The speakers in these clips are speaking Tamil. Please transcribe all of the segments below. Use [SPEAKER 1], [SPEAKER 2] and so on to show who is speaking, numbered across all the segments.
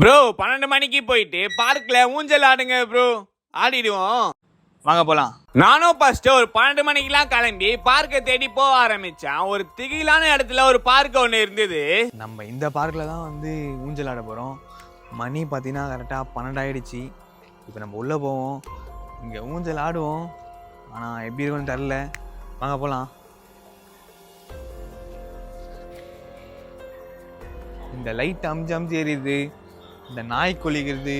[SPEAKER 1] ப்ரோ பன்னெண்டு மணிக்கு போயிட்டு பார்க்கில் ஊஞ்சல் ஆடுங்க ப்ரோ ஆடிடுவோம்.
[SPEAKER 2] வாங்க போகலாம்
[SPEAKER 1] நானும் ஃபர்ஸ்ட்டு ஒரு பன்னெண்டு மணிக்கெலாம் கிளம்பி பார்க்கை தேடி போக ஆரம்பித்தேன் ஒரு திகிலான இடத்துல ஒரு பார்க் ஒன்று இருந்தது.
[SPEAKER 2] நம்ம இந்த பார்க்கில் தான் வந்து ஊஞ்சல் ஆட போகிறோம் மணி பார்த்தீங்கன்னா கரெக்டாக பன்னெண்டாயிடுச்சு இப்போ நம்ம உள்ளே போவோம். இங்கே ஊஞ்சல் ஆடுவோம். ஆனால் எப்படி இருக்கும்னு தெரில வாங்க போகலாம் இந்த லைட் அமிச்சு அமிச்சு எரியுது இந்த நாய் கொலிக்கிறது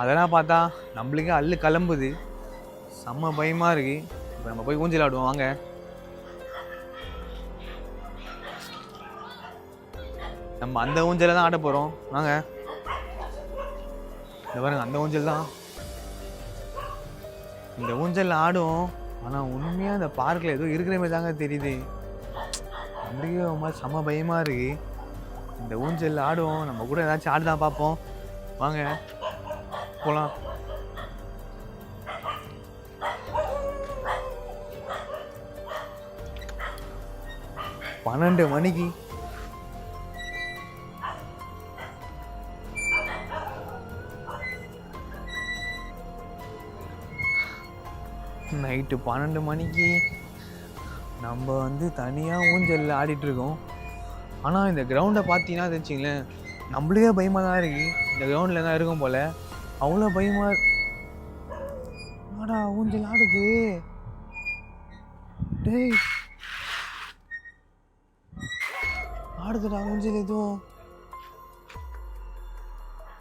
[SPEAKER 2] அதெல்லாம் பார்த்தா நம்மளுக்கே அள்ளு கிளம்புது. செம்ம பயமாக இருக்கு. இப்போ நம்ம போய் ஊஞ்சல் ஆடுவோம் வாங்க. நம்ம அந்த ஊஞ்சலை தான் ஆட போகிறோம் வாங்க. இந்த பாருங்க அந்த ஊஞ்சல் தான். இந்த ஊஞ்சலில் ஆடுவோம் ஆனால் உண்மையாக அந்த பார்க்கில் ஏதோ இருக்கிற மாதிரி தாங்க தெரியுது. நம்மளுக்கே ஒரு மாதிரி செம்ம பயமாக இருக்குது இந்த ஊஞ்சல் ஆடுவோம். நம்ம கூட ஏதாச்சும் ஆடுதான் பார்ப்போம். வாங்க. போகலாம் பன்னெண்டு மணிக்கு. நைட்டு பன்னெண்டு மணிக்கு. நம்ம வந்து தனியாக ஊஞ்சலில் ஆடிட்டு இருக்கோம். ஆனால் இந்த கிரவுண்டை பார்த்தீங்கன்னா வச்சுங்களேன் நம்மளுக்கே பயமாக தான் இருக்கு. இந்த கிரவுண்டில் தான் இருக்கும் போல். அவ்வளோ பயமாக ஆடா ஊஞ்சல் ஆடுது? டேய். ஆடுதுடா ஊஞ்சல் எதுவும்?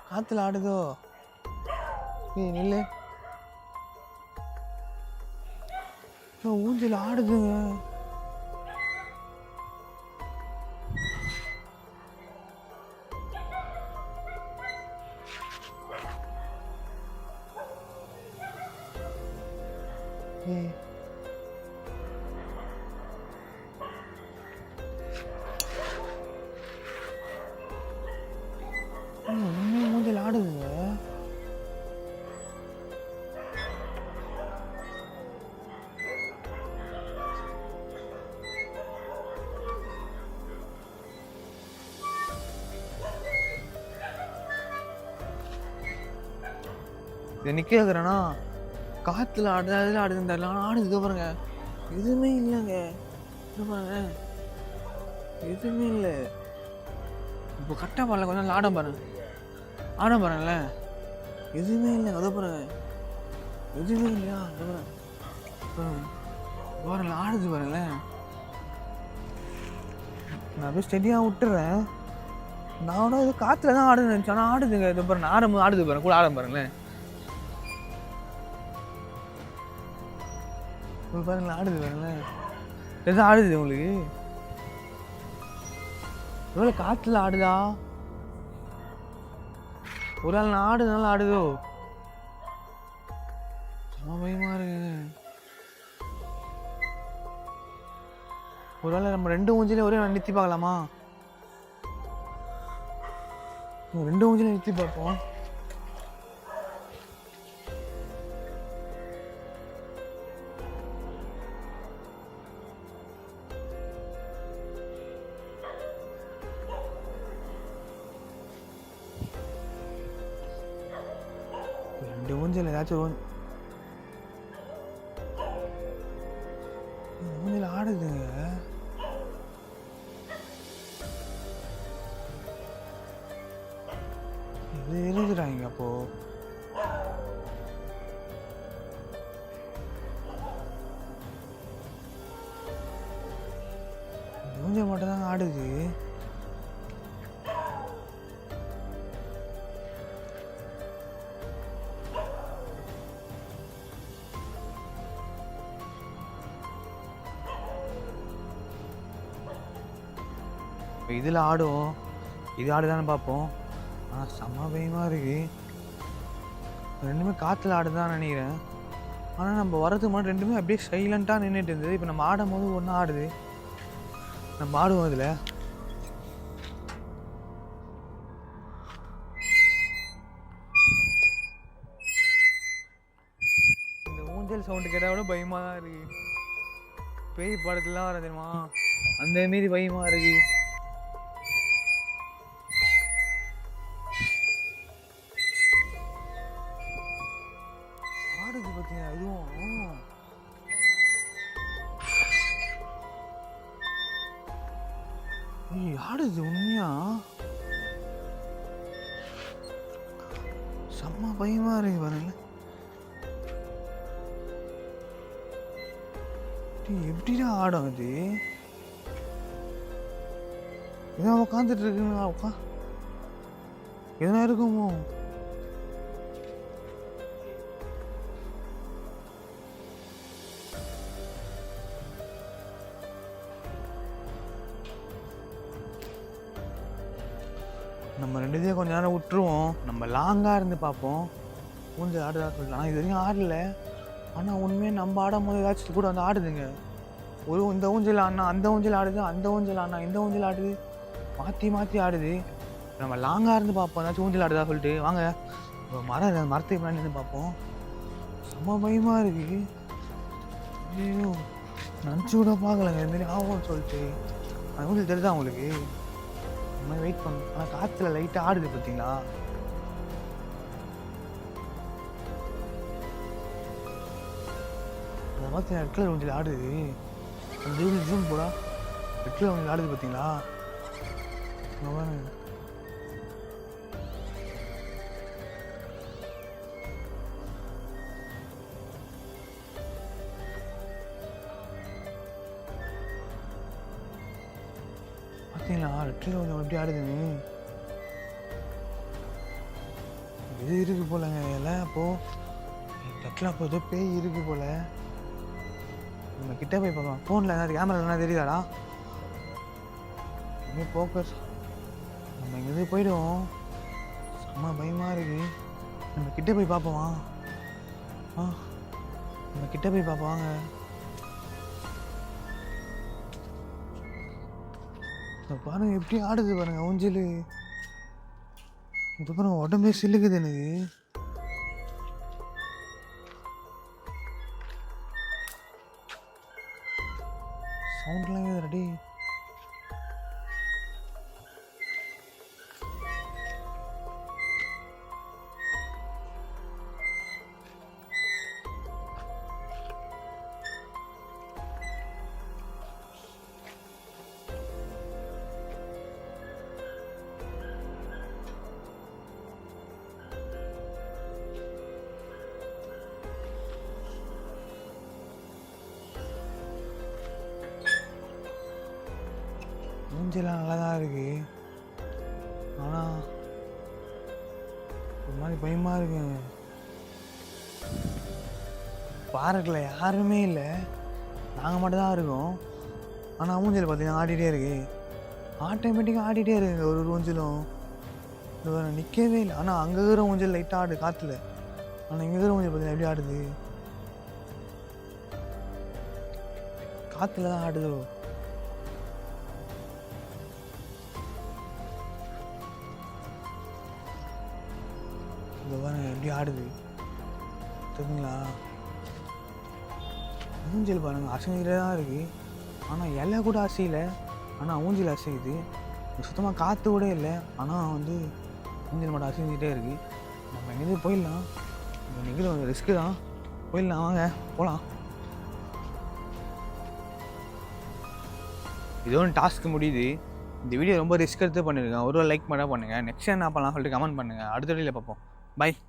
[SPEAKER 2] காற்றுல ஆடுதோ? ஏய் நில்லு. ஊஞ்சல் ஆடுதுங்க. ஏய். ஏய், ஆடுதுங்க இதை நிற்க காற்றுல ஆடுது அதில் ஆடுதுன்னு தெரியல ஆனால் ஆடுது இதோ பாருங்க. எதுவுமே இல்லைங்க. இது பாருங்க. எதுவுமே இல்லை. இப்போ கரெக்டாக பாருங்க கொஞ்ச நாள் ஆடம் பாருங்க. ஆடம் பாருங்களேன் எதுவுமே இல்லைங்க. அதை பாருங்க. எதுவுமே இல்லையா? அதோ பாருங்க. பாருங்க. ஆடுது பாருங்களேன் நான் அப்படியே ஸ்டெடியாக விட்டுறேன். நானும் இது காற்றுல தான் ஆடுன்னு நினச்சேன். ஆனால் ஆடுதுங்க. இது பாருங்க. ஆடும் ஆடுது பாருங்க. கூட ஆடம் பாருங்களேன் இப்போ பாருங்களா ஆடுது பாருங்களேன். எதுவும் ஆடுது உங்களுக்கு? எவ்வளோ காற்றுல ஆடுதா? ஒரு ஆள் நான் ஆடுனால ஆடுதோ? செம பயமா இருக்கு. ஒரு வேளை நம்ம ரெண்டு ஊஞ்சிலையும் ஒரே நாள் நிறுத்தி பார்க்கலாமா? ரெண்டு ஊஞ்சிலையும் நிறுத்தி பார்ப்போம். ரெண்டு ஊஞ்சல் ஏதாச்சும் ஒரு ஊஞ்சல் ஆடுதுங்க இது எழுதுறாங்க அப்போ இப்போ இதில் ஆடுவோம். இது ஆடுதானே பார்ப்போம். ஆனால் செம்ம பயமாக இருக்குது ரெண்டுமே காற்றுல ஆடுதான் நினைக்கிறேன். ஆனால் நம்ம வரதுக்கு முன்னாடி ரெண்டுமே அப்படியே சைலண்ட்டாக நின்றுட்டு இருந்தது. இப்போ நம்ம ஆடும் போது ஒன்றா ஆடுது. நம்ம ஆடுவோம் இதில். இந்த ஊஞ்சல் சவுண்டு கேட்டால் கூட பயமாக தான் இருக்குது பேய் படத்துலலாம் வர தெரியுமா? அந்த மாரி பயமாக இருக்கு. யார் இது உண்மையா? செம்ம பயமா இருக்கு பாருங்க எப்படிடா ஆடும் இது? இதான் உட்காந்துட்டு இருக்குங்களா உட்கா எதனா இருக்குமோ? நம்ம ரெண்டு கொஞ்ச நேரம் விட்டுருவோம். நம்ம லாங்காக இருந்து பார்ப்போம். ஊஞ்சல் ஆடுதா சொல்லிட்டு ஆனால் இது வரைக்கும் ஆடல. ஆனால் உண்மையாக நம்ம ஆடும் போது ஏதாச்சும் கூட வந்து ஆடுதுங்க. ஒரு இந்த ஊஞ்சல் ஆடினா அந்த ஊஞ்சல் ஆடுது அந்த ஊஞ்சல் ஆடினா இந்த ஊஞ்சல் ஆடுது. மாற்றி மாற்றி ஆடுது. நம்ம லாங்காக இருந்து பார்ப்போம். ஏதாச்சும் ஊஞ்சல் ஆடுதா சொல்லிட்டு. வாங்க. மரம் மரத்துக்கு முன்னாடி இருந்து பார்ப்போம். செம்ம பயமாக இருக்கு. ஐயோ நினச்சி கூட பார்க்கலங்க. இந்த மாதிரி ஆகும்னு சொல்லிட்டு. அது ஊஞ்சல் தெரியுதா உங்களுக்கு? மாதிரி வெயிட் பண்ணணும் ஆனால் காற்றுல லைட்டாக ஆடுது பார்த்தீங்களா அந்த பார்த்து ரெட் கலர் ஊஞ்சல் ஆடுது. அந்த ஜூம் ஜூம் போடா. ரெட் கலர் ஊஞ்சல் ஆடுது பார்த்தீங்களா இங்க ரெட்டில் கொஞ்சம் எப்படி ஆடுது இது இருக்கு போலங்க எல்லாம் அப்போது ரெட்டில் அப்போ ஏதோ பேய் இருக்கு போல. நம்ம கிட்டே போய் பார்க்கலாம். ஃபோனில் எதாவது கேமரா எதனா தெரியுதாடா? இங்கே ஃபோக்கஸ் நம்ம இங்கேருந்து போயிடுவோம். செம்ம பயமாக இருக்கு. நம்ம கிட்டே போய் பார்ப்போமா? ஆ நம்ம கிட்டே போய் பார்ப்போம் வாங்க. இந்த பாருங்க எப்படி ஆடுது பாருங்க ஊஞ்சல். இந்த பாருங்க உடம்பே சில்லுக்குது எனக்கு. சவுண்ட்லாம் ரெடி மூஞ்செல்லாம் நல்லா தான் இருக்குது ஆனால் ஒரு மாதிரி பயமாக இருக்குங்க பார்க்கில் யாருமே இல்லை. நாங்கள் மட்டும் தான் இருக்கோம். ஆனால் ஊஞ்சல் பார்த்தீங்கன்னா ஆடிட்டே இருக்கு. ஆட்டோமேட்டிக்காக ஆடிட்டே இருக்குங்க ஒரு ஒரு ஊஞ்சலும் இது வேறு நிற்கவே இல்லை. ஆனால் அங்கே இருக்கிற ஊஞ்சல் லைட்டாக ஆடு காற்றுல ஆனால் இங்கே இருக்கிற ஊஞ்சல் பார்த்தீங்கன்னா எப்படி ஆடுது? காற்றுல தான் ஆடுதோ? இந்த பாருங்க எப்படி ஆடுது. தெரியுங்களா? ஊஞ்சல் பாருங்கள் அசைஞ்சிக்கிட்டே தான் இருக்குது ஆனால் இலை கூட அசையலை. ஆனால் ஊஞ்சல் அசையுது. சுத்தமாக காற்று கூட இல்லை. ஆனால் வந்து ஊஞ்சல் மட்டும் அசைஞ்சிக்கிட்டே இருக்குது நம்ம எங்கேயும் போயிடலாம். நம்ம நிகழ்வு கொஞ்சம் ரிஸ்க்கு தான். போயிடலாம் வாங்க போகலாம் இது ஒன்று டாஸ்க் முடியுது. இந்த வீடியோ ரொம்ப ரிஸ்க் எடுத்து பண்ணியிருக்கேன் ஒரு லைக் மட்டும் பண்ணுங்கள் நெக்ஸ்ட் என்ன பண்ணலாம் சொல்லிட்டு கமெண்ட் பண்ணுங்கள் அடுத்த வீடியோவில் பார்ப்போம். Bye.